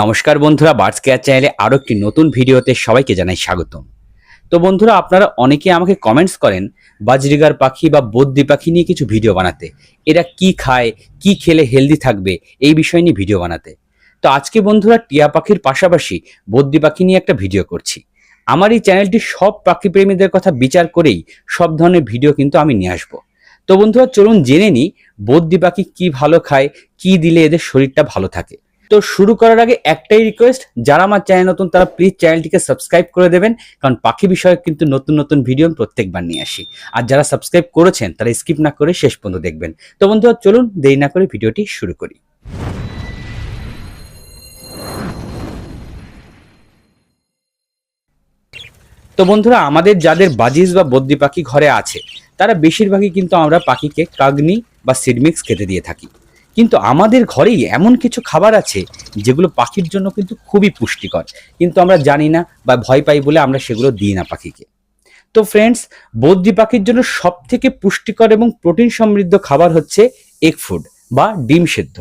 নমস্কার বন্ধুরা birds care চ্যানেলে আরও একটি নতুন ভিডিওতে সবাইকে জানাই স্বাগতম। তো বন্ধুরা, আপনারা অনেকে আমাকে কমেন্টস করেন, বাজরিগার পাখি বা বদ্যি পাখি নিয়ে কিছু ভিডিও বানাতে। এরা কি খায়, কি খেলে হেলদি থাকবে, এই বিষয় নিয়ে ভিডিও বানাতে। তো আজকে বন্ধুরা, টিয়া পাখির পাশাপাশি বদ্যি পাখি নিয়ে একটা ভিডিও করছি। আমার এই চ্যানেলটি সব পাখি প্রেমীদের কথা বিচার করেই সব ধরনের ভিডিও কিন্তু আমি নিয়ে আসব। তো বন্ধুরা, চলুন জেনে নিই বদ্যি পাখি কী ভালো খায়, কি দিলে এদের শরীরটা ভালো থাকে। তো শুরু করার আগে একটাই রিকোয়েস্ট যারা আমার চ্যানেল নতুন, তারা প্লিজ চ্যানেলটিকে সাবস্ক্রাইব করে দেবেন, কারণ পাখি বিষয়ে কিন্তু নতুন নতুন ভিডিও প্রত্যেকবার নিয়ে আসি। আর যারা সাবস্ক্রাইব করেছেন, তারা স্কিপ না করে শেষ পর্যন্ত দেখবেন। তো বন্ধুরা, চলুন দেরি না করে ভিডিওটি শুরু করি। তো বন্ধুরা, আমাদের যাদের বাজিজ বা বদ্রি পাখি ঘরে আছে, তারা বেশিরভাগই কিন্তু আমরা পাখিকে কাগনি বা সিডমিক্স খেতে দিয়ে থাকি। কিন্তু আমাদের ঘরেই এমন কিছু খাবার আছে যেগুলো পাখির জন্য কিন্তু খুবই পুষ্টিকর। কিন্তু আমরা জানি না বা ভয় পাই বলে আমরা সেগুলো দিই না পাখিকে। তো ফ্রেন্ডস বদ্রি পাখির জন্য সব থেকে পুষ্টিকর এবং প্রোটিন সমৃদ্ধ খাবার হচ্ছে এগ ফুড বা ডিম সেদ্ধ।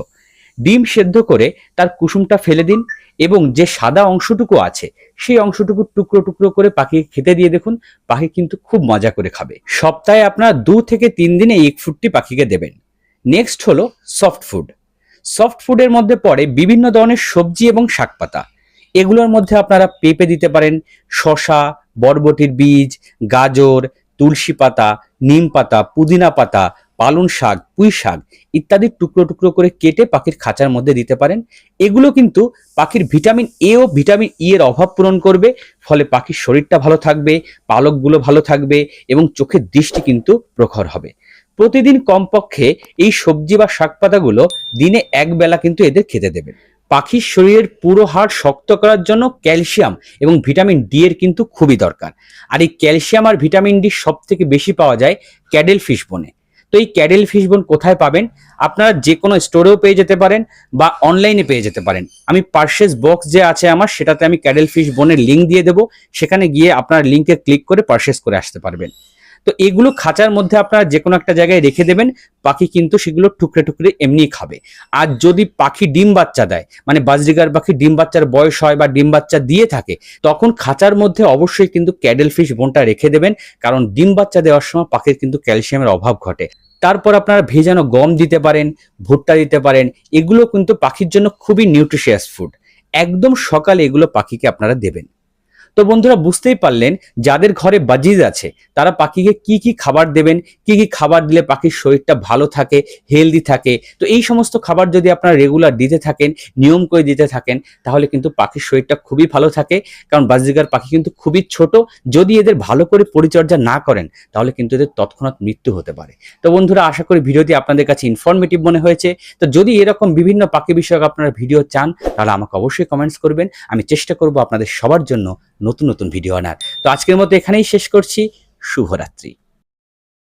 ডিম সেদ্ধ করে তার কুসুমটা ফেলে দিন এবং যে সাদা অংশটুকু আছে, সেই অংশটুকু টুকরো টুকরো করে পাখিকে খেতে দিয়ে দেখুন, পাখি কিন্তু খুব মজা করে খাবে। সপ্তাহে আপনারা দু থেকে তিন দিনে এগ ফুডটি পাখিকে দেবেন। নেক্সট হলো সফট ফুড সফট ফুডের মধ্যে পড়ে বিভিন্ন ধরনের সবজি এবং শাকপাতা। এগুলোর মধ্যে আপনারা পেঁপে দিতে পারেন শশা বরবটির বীজ, গাজর, তুলসী পাতা, নিম পাতা, পুদিনা পাতা, পালং শাক, পুঁই শাক ইত্যাদি টুকরো টুকরো করে কেটে পাখির খাঁচার মধ্যে দিতে পারেন। এগুলো কিন্তু পাখির ভিটামিন এ ও ভিটামিন ই এর অভাব পূরণ করবে, ফলে পাখির শরীরটা ভালো থাকবে, পালকগুলো ভালো থাকবে এবং চোখের দৃষ্টি কিন্তু প্রখর হবে। প্রতিদিন কমপক্ষে এই সবজি বা শাক পাতাগুলো দিনে এক বেলা কিন্তু এদের খেতে দেবেন। পাখির শরীরের পুরো হাড় শক্ত করার জন্য ক্যালসিয়াম এবং ভিটামিন ডি এর কিন্তু খুবই দরকার। আর এই ক্যালসিয়াম আর ভিটামিন ডি সব থেকে বেশি পাওয়া যায় ক্যাডেল ফিশ বনে। তো এই ক্যাডেল ফিশ বোন কোথায় পাবেন? আপনারা যে কোনো স্টোরেও পেয়ে যেতে পারেন বা অনলাইনে পেয়ে যেতে পারেন। আমি পার্সেস বক্স যে আছে আমার সেটাতে আমি ক্যাডেল ফিশ বোনের লিঙ্ক দিয়ে দেবো। সেখানে গিয়ে আপনার লিঙ্কে ক্লিক করে পার্সেস করে আসতে পারবেন। তো এগুলো খাঁচার মধ্যে আপনারা যে কোনো একটা জায়গায় রেখে দেবেন, পাখি কিন্তু সেগুলো টুকরে টুকরে এমনি খাবে। আর যদি পাখি ডিম বাচ্চা দেয় মানে বাজরিগার পাখি ডিম বাচ্চার বয়স হয় বা ডিম বাচ্চা দিয়ে থাকে, তখন খাঁচার মধ্যে অবশ্যই কিন্তু ক্যাডেল ফিশ বোনটা রেখে দেবেন, কারণ ডিম বাচ্চা দেওয়ার সময় পাখির কিন্তু ক্যালসিয়ামের অভাব ঘটে। তারপর আপনারা ভেজানো গম দিতে পারেন, ভুট্টা দিতে পারেন, এগুলো কিন্তু পাখির জন্য খুবই নিউট্রিশিয়াস ফুড একদম সকালে এগুলো পাখিকে আপনারা দেবেন। তো বন্ধুরা বুঝতেই পারলেন, যাদের ঘরে বাজিজ আছে, তারা পাখিকে কি কি খাবার দেবেন, কি কি খাবার দিলে পাখির শরীরটা ভালো থাকে হেলদি থাকে। তো এই সমস্ত খাবার যদি আপনারা রেগুলার দিতে থাকেন, নিয়ম করে দিতে থাকেন, তাহলে কিন্তু পাখির শরীরটা খুবই ভালো থাকে। কারণ বাজিগার পাখি কিন্তু খুবই ছোট, যদি এদের ভালো করে পরিচর্যা না করেন, তাহলে কিন্তু এদের তৎক্ষণাৎ মৃত্যু হতে পারে। তো বন্ধুরা, আশা করি ভিডিওটি আপনাদের কাছে ইনফরমেটিভ মনে হয়েছে। তো যদি এরকম বিভিন্ন পাখি বিষয়ক আপনারা ভিডিও চান, তাহলে আমাকে অবশ্যই কমেন্টস করবেন। আমি চেষ্টা করব আপনাদের সবার জন্য নতুন নতুন ভিডিও আনার। তো আজকের মতো এখানেই শেষ করছি। শুভরাত্রি।